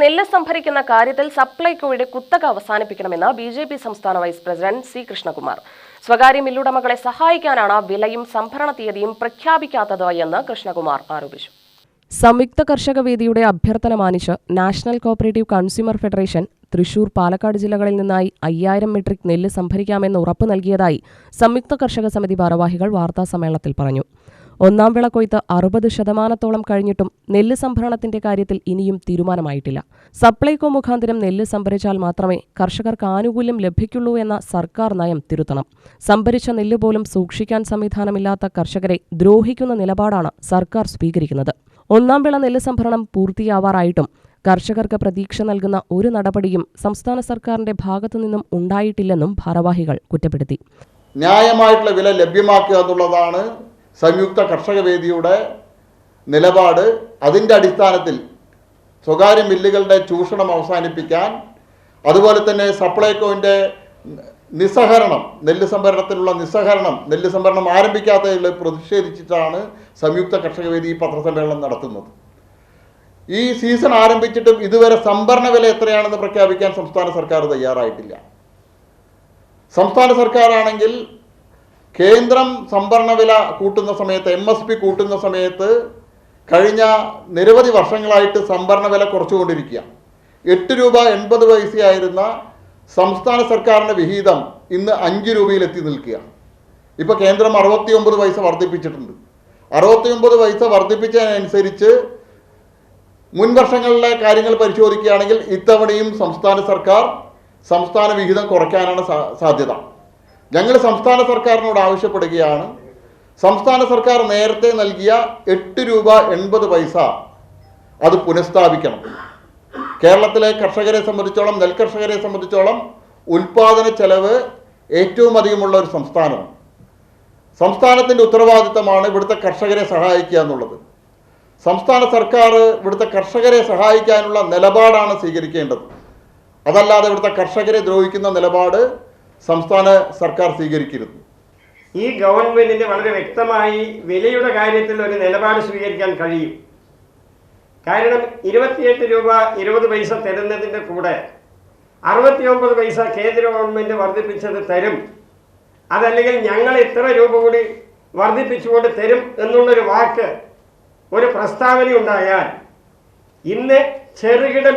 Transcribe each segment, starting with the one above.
നെല്ല് സംഭരിക്കുന്ന കാര്യത്തിൽ സപ്ലൈകോയുടെ കുത്തക അവസാനിപ്പിക്കണമെന്ന് ബി ജെ പി സംസ്ഥാന വൈസ് പ്രസിഡന്റ് സി കൃഷ്ണകുമാർ. സ്വകാര്യ മില്ലുടമകളെ സഹായിക്കാനാണ് വിലയും സംഭരണ തീയതിയും പ്രഖ്യാപിക്കാത്തത് എന്ന് കൃഷ്ണകുമാർ ആരോപിച്ചു. സംയുക്ത കർഷക വേദിയുടെ അഭ്യർത്ഥന മാനിച്ച് national cooperative consumer federation Thrissur Palakkad ജില്ലകളിൽ നിന്നായി അയ്യായിരം മെട്രിക് നെല്ല് സംഭരിക്കാമെന്ന് ഉറപ്പ് നൽകിയതായി സംയുക്ത കർഷക സമിതി ഭാരവാഹികൾ വാർത്താസമ്മേളനത്തിൽ പറഞ്ഞു. ഒന്നാം വിള കൊയ്ത്ത് അറുപത് ശതമാനത്തോളം കഴിഞ്ഞിട്ടും നെല്ല് സംഭരണത്തിന്റെ കാര്യത്തിൽ ഇനിയും തീരുമാനമായിട്ടില്ല. സപ്ലൈകോ മുഖാന്തരം നെല്ല് സംഭരിച്ചാൽ മാത്രമേ കർഷകർക്ക് ആനുകൂല്യം ലഭിക്കുള്ളൂ എന്ന സർക്കാർ നയം തിരുത്തണം. സംഭരിച്ച നെല്ല് പോലും സൂക്ഷിക്കാൻ സംവിധാനമില്ലാത്ത കർഷകരെ ദ്രോഹിക്കുന്ന നിലപാടാണ് സർക്കാർ സ്വീകരിക്കുന്നത്. ഒന്നാം വിള നെല്ല് സംഭരണം പൂർത്തിയാവാറായിട്ടും കർഷകർക്ക് പ്രതീക്ഷ നൽകുന്ന ഒരു നടപടിയും സംസ്ഥാന സർക്കാരിന്റെ ഭാഗത്തുനിന്നും ഉണ്ടായിട്ടില്ലെന്നും ഭാരവാഹികൾ കുറ്റപ്പെടുത്തി. ന്യായമായിട്ടുള്ള വില ലഭ്യമാക്കുക എന്നുള്ളതാണ് സംയുക്ത കർഷക വേദിയുടെ നിലപാട് അതിന്റെ അടിസ്ഥാനത്തിൽ സ്വകാര്യ മില്ലുകളുടെ ചൂഷണം അവസാനിപ്പിക്കാൻ അതുപോലെ തന്നെ സപ്ലൈകോവിന്റെ നിസ്സഹരണം നെല്ല് സംഭരണത്തിനുള്ള നിസ്സഹരണം നെല്ല് സംഭരണം ആരംഭിക്കാത്തതിൽ പ്രതിഷേധിച്ചിട്ടാണ് സംയുക്ത കർഷക വേദി പത്രസമ്മേളനം നടത്തുന്നത്. ഈ സീസൺ ആരംഭിച്ചിട്ടും ഇതുവരെ സംഭരണ വില എത്രയാണെന്ന് പ്രഖ്യാപിക്കാൻ സംസ്ഥാന സർക്കാർ തയ്യാറായിട്ടില്ല. സംസ്ഥാന സർക്കാരാണെങ്കിൽ കേന്ദ്രം സംഭരണ വില കൂട്ടുന്ന സമയത്ത് എം എസ് പി കൂട്ടുന്ന സമയത്ത് കഴിഞ്ഞ നിരവധി വർഷങ്ങളായിട്ട് സംഭരണ വില കുറച്ചുകൊണ്ടിരിക്കുക. എട്ട് രൂപ എൺപത് പൈസയായിരുന്ന സംസ്ഥാന സർക്കാരിന്റെ വിഹിതം ഇന്ന് അഞ്ച് രൂപയിലെത്തി നിൽക്കുക. ഇപ്പോൾ കേന്ദ്രം അറുപത്തി ഒമ്പത് പൈസ വർദ്ധിപ്പിച്ചിട്ടുണ്ട്. അറുപത്തി ഒമ്പത് പൈസ വർദ്ധിപ്പിച്ചതിനനുസരിച്ച് മുൻ വർഷങ്ങളിലെ കാര്യങ്ങൾ പരിശോധിക്കുകയാണെങ്കിൽ ഇത്തവണയും സംസ്ഥാന സർക്കാർ സംസ്ഥാന വിഹിതം കുറയ്ക്കാനാണ് സാധ്യത. ഞങ്ങൾ സംസ്ഥാന സർക്കാരിനോട് ആവശ്യപ്പെടുകയാണ്. സംസ്ഥാന സർക്കാർ നേരത്തെ നൽകിയ എട്ട് രൂപ എൺപത് പൈസ അത് പുനഃസ്ഥാപിക്കണം. കേരളത്തിലെ കർഷകരെ സംബന്ധിച്ചോളം നെൽകർഷകരെ സംബന്ധിച്ചോളം ഉൽപാദന ചെലവ് ഏറ്റവും അധികമുള്ള ഒരു സംസ്ഥാനമാണ് സംസ്ഥാനത്തിന്റെ ഉത്തരവാദിത്തമാണ് ഇവിടുത്തെ കർഷകരെ സഹായിക്കുക എന്നുള്ളത്. സംസ്ഥാന സർക്കാർ ഇവിടുത്തെ കർഷകരെ സഹായിക്കാനുള്ള നിലപാടാണ് സ്വീകരിക്കേണ്ടത്. അതല്ലാതെ ഇവിടുത്തെ കർഷകരെ ദ്രോഹിക്കുന്ന നിലപാട് സംസ്ഥാന സർക്കാർ സ്വീകരിക്കരുത് ഈ ഗവൺമെന്റിന് വളരെ വ്യക്തമായി വിലയുടെ കാര്യത്തിൽ ഒരു നിലപാട് സ്വീകരിക്കാൻ കഴിയും. കാരണം ഇരുപത്തിയെട്ട് രൂപ ഇരുപത് പൈസ തരുന്നതിന്റെ കൂടെ അറുപത്തിയൊമ്പത് പൈസ കേന്ദ്ര ഗവൺമെന്റ് വർദ്ധിപ്പിച്ചത് തരും. അതല്ലെങ്കിൽ ഞങ്ങൾ ഇത്ര രൂപ കൂടി വർദ്ധിപ്പിച്ചുകൊണ്ട് തരും എന്നുള്ളൊരു വാക്ക് ഒരു പ്രസ്താവന ഉണ്ടായാൽ ഇന്ന് ചെറുകിട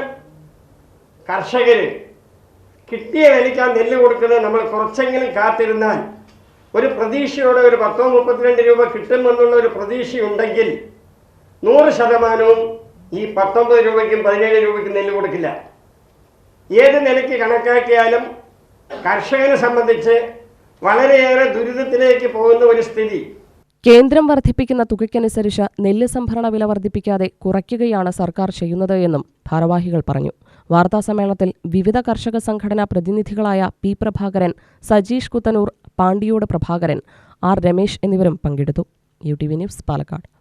കർഷകർ കിട്ടിയ വിലയ്ക്ക് ആ നെല്ല് കൊടുക്കുന്നത് നമ്മൾ കുറച്ചെങ്കിലും കാത്തിരുന്നാൽ ഒരു പ്രതീക്ഷയോടെ ഒരു പത്തോ മുപ്പത്തിരണ്ട് രൂപ കിട്ടുമെന്നുള്ള ഒരു പ്രതീക്ഷയുണ്ടെങ്കിൽ നൂറ് ശതമാനവും ഈ പത്തൊമ്പത് രൂപയ്ക്കും പതിനേഴ് രൂപയ്ക്കും നെല്ല് കൊടുക്കില്ല. ഏത് നിലയ്ക്ക് കണക്കാക്കിയാലും കർഷകനെ സംബന്ധിച്ച് വളരെയേറെ ദുരിതത്തിലേക്ക് പോകുന്ന ഒരു സ്ഥിതി. കേന്ദ്രം വർദ്ധിപ്പിക്കുന്ന തുകയ്ക്കനുസരിച്ച് നെല്ല് സംഭരണ വില വർദ്ധിപ്പിക്കാതെ കുറയ്ക്കുകയാണ് സർക്കാർ ചെയ്യുന്നത് എന്നും ഭാരവാഹികൾ പറഞ്ഞു. വാർത്താസമ്മേളനത്തിൽ വിവിധ കർഷക സംഘടനാ പ്രതിനിധികളായ പി പ്രഭാകരൻ സജീഷ് കുത്തനൂർ പാണ്ടിയോട് പ്രഭാകരൻ ആർ രമേശ് എന്നിവരും പങ്കെടുത്തു. U T V news Palakkad.